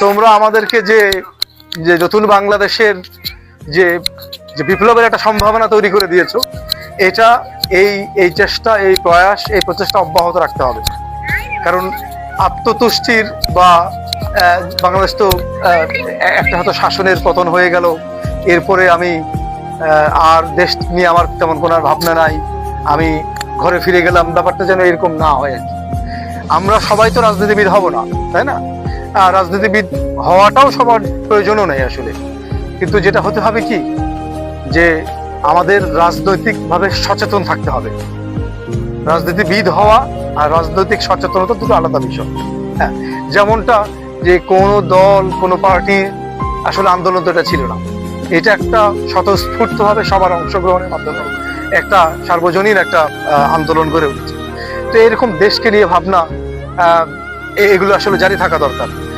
তোমরা আমাদেরকে যে যে নতুন বাংলাদেশের যে যে বিপ্লবের একটা সম্ভাবনা তৈরি করে দিয়েছ, এটা এই এই চেষ্টা, এই প্রয়াস, এই প্রচেষ্টা অব্যাহত রাখতে হবে। কারণ আত্মতুষ্টির বা বাংলাদেশ তো একটা হয়তো শাসনের পতন হয়ে গেল। এরপরে আমি আর দেশ নিয়ে আমার তেমন কোনো ভাবনা নাই। আমি ঘরে ফিরে গেলাম, ব্যাপারটা যেন এরকম না হয় আর আমরা সবাই তো রাজনীতিবিদ হব না, তাই না? রাজনীতিবিদ হওয়াটাও সবার প্রয়োজনও নেই আসলে। কিন্তু যেটা হতে হবে কি? যে আমাদের রাজনৈতিকভাবে সচেতন থাকতে হবে। রাজনীতিবিদ হওয়া আর রাজনৈতিক সচেতনতা দুটো আলাদা বিষয়। হ্যাঁ যেমনটা যে কোনো দল, কোনো পার্টি আসলে আন্দোলন তো এটা ছিল না। এটা একটা স্বতঃস্ফূর্তভাবে সবার অংশগ্রহণের মাধ্যমে একটা সার্বজনীন একটা আন্দোলন গড়ে উঠেছে। তো এরকম দেশকে নিয়ে ভাবনা এগুলো আসলে জারি থাকা দরকার।